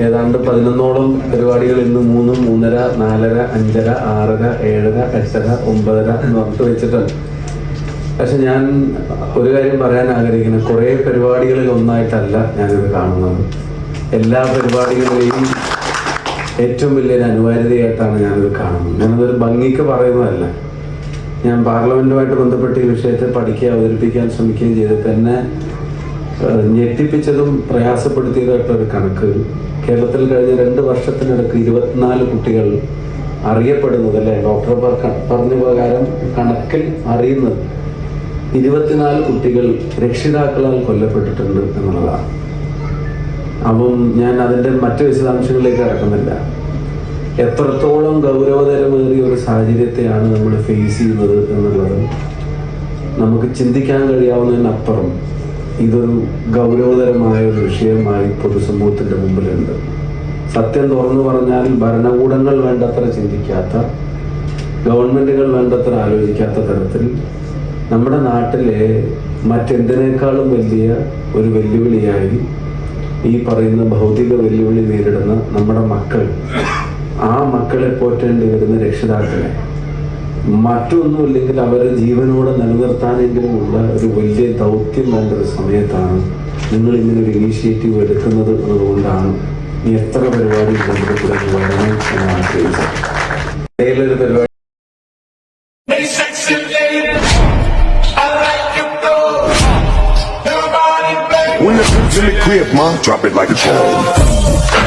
ഏതാണ്ട് പതിനൊന്നോളം പരിപാടികൾ ഇന്ന് മൂന്നും മൂന്നര നാലര അഞ്ചര ആറര ഏഴര എട്ടര ഒമ്പതര എന്ന് പറഞ്ഞിട്ട് വെച്ചിട്ടുണ്ട്. പക്ഷെ ഞാൻ ഒരു കാര്യം പറയാൻ ആഗ്രഹിക്കുന്നത് കുറേ പരിപാടികളിൽ ഒന്നായിട്ടല്ല ഞാനിത് കാണുന്നത്. എല്ലാ പരിപാടികളിലെയും ഏറ്റവും വലിയൊരു അനിവാര്യതയായിട്ടാണ് ഞാനിത് കാണുന്നത്. ഞാനതൊരു ഭംഗിക്ക് പറയുന്നതല്ല. ഞാൻ പാർലമെന്റുമായിട്ട് ബന്ധപ്പെട്ട് ഈ വിഷയത്തെ പഠിക്കുകയും അവതരിപ്പിക്കാൻ ശ്രമിക്കുകയും എന്നെ ഏഹ്, ഞെട്ടിപ്പിച്ചതും പ്രയാസപ്പെടുത്തിയതായിട്ടുള്ള ഒരു കണക്ക്. കേരളത്തിൽ കഴിഞ്ഞ രണ്ട് വർഷത്തിനിടക്ക് ഇരുപത്തിനാല് കുട്ടികൾ അറിയപ്പെടുന്നത് അല്ലെ ഡോക്ടർ പറഞ്ഞ പ്രകാരം കണക്കിൽ അറിയുന്നത് ഇരുപത്തിനാല് കുട്ടികൾ രക്ഷിതാക്കളാൽ കൊല്ലപ്പെട്ടിട്ടുണ്ട് എന്നുള്ളതാണ്. അപ്പം ഞാൻ അതിന്റെ മറ്റു വിശദാംശങ്ങളിലേക്ക് കടക്കുന്നില്ല. എത്രത്തോളം ഗൗരവതരമേറിയ ഒരു സാഹചര്യത്തെയാണ് നമ്മൾ ഫേസ് ചെയ്യുന്നത് എന്നുള്ളത് നമുക്ക് ചിന്തിക്കാൻ കഴിയാവുന്നതിനപ്പുറം ഇതൊരു ഗൗരവതരമായ ഒരു വിഷയമായി പൊതുസമൂഹത്തിന്റെ മുമ്പിലുണ്ട്. സത്യം തുറന്നു പറഞ്ഞാൽ ഭരണകൂടങ്ങൾ വേണ്ടത്ര ചിന്തിക്കാത്ത ഗവൺമെന്റുകൾ വേണ്ടത്ര ആലോചിക്കാത്ത തരത്തിൽ നമ്മുടെ നാട്ടിലെ മറ്റെന്തിനേക്കാളും വലിയ ഒരു വെല്ലുവിളിയായി ഈ പറയുന്ന ഭൗതിക വെല്ലുവിളി നേരിടുന്ന നമ്മുടെ മക്കൾ ആ മക്കളെ പോറ്റേണ്ടി വരുന്ന രക്ഷിതാക്കളെ മറ്റൊന്നുമില്ലെങ്കിൽ അവരെ ജീവനോടെ നിലനിർത്താനെങ്കിലും ഉള്ള ഒരു വലിയ ദൗത്യം വേണ്ട ഒരു സമയത്താണ് നിങ്ങൾ ഇങ്ങനെ ഒരു ഇനീഷ്യേറ്റീവ് എടുക്കുന്നത് എന്നതുകൊണ്ടാണ് ഇനി എത്ര പരിപാടി ബന്ധപ്പെട്ട് വരണം എന്ന് ആഗ്രഹിച്ചത് പരിപാടി. When the pimp's in the crib, ma, drop it like a bomb.